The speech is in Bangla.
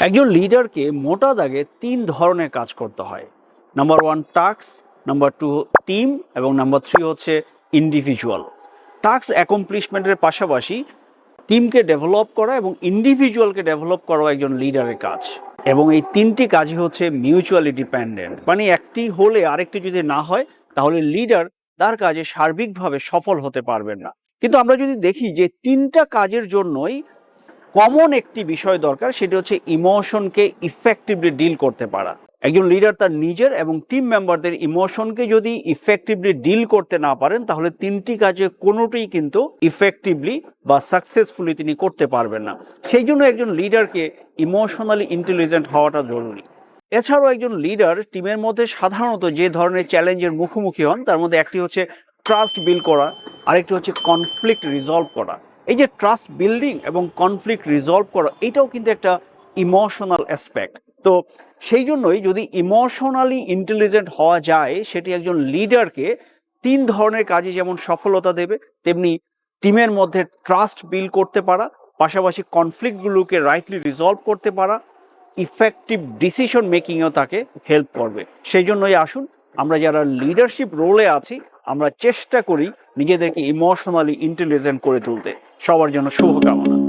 একজন লিডারকে মোটা দাগে তিন ধরনের কাজ করতে হয়। Number one task number two team এবং নাম্বার থ্রি হচ্ছে ইন্ডিভিজুয়াল টাস্ক অ্যাকমপ্লিশমেন্টের পাশাপাশি টিমকে ডেভেলপ করা এবং ইন্ডিভিজুয়ালকে ডেভেলপ করাও একজন লিডারের কাজ। এবং এই তিনটি কাজই হচ্ছে মিউচুয়ালি ডিপেন্ডেন্ট মানে একটি হলে আরেকটি যদি না হয়, তাহলে লিডার তার কাজে সার্বিকভাবে সফল হতে পারবেন না। কিন্তু আমরা যদি দেখি যে তিনটা কাজের জন্যই কমন একটি বিষয় দরকার, সেটি হচ্ছে ইমোশনকে ইফেক্টিভলি ডিল করতে পারা। একজন লিডার তার নিজের এবং টিম মেম্বারদের ইমোশনকে যদি ইফেক্টিভলি ডিল করতে না পারেন, তাহলে তিনটি কাজে কোনোটিই কিন্তু ইফেক্টিভলি বা সাকসেসফুলি তিনি করতে পারবেন না। সেই জন্য একজন লিডারকে ইমোশনালি ইন্টেলিজেন্ট হওয়াটা জরুরি। এছাড়াও একজন লিডার টিমের মধ্যে সাধারণত যে ধরনের চ্যালেঞ্জের মুখোমুখি হন, তার মধ্যে একটি হচ্ছে ট্রাস্ট বিল্ড করা, আরেকটি হচ্ছে কনফ্লিক্ট রিজলভ করা। এই যে ট্রাস্ট বিল্ডিং এবং কনফ্লিক্ট রিজলভ করা, এটাও কিন্তু একটা ইমোশনাল অ্যাসপেক্ট তো সেই জন্যই যদি ইমোশনালি ইন্টেলিজেন্ট হওয়া যায়, সেটি একজন লিডারকে তিন ধরনের কাজে যেমন সফলতা দেবে, তেমনি টিমের মধ্যে ট্রাস্ট বিল্ড করতে পারা, পাশাপাশি কনফ্লিক্টগুলোকে রাইটলি রিজলভ করতে পারা ইফেক্টিভ ডিসিশন মেকিংয়েও তাকে হেল্প করবে। সেই জন্যই আসুন, আমরা যারা লিডারশিপ রোলে আছি, আমরা চেষ্টা করি নিজেদেরকে ইমোশনালি ইন্টেলিজেন্ট করে তুলতে সবার জন্য শুভকামনা।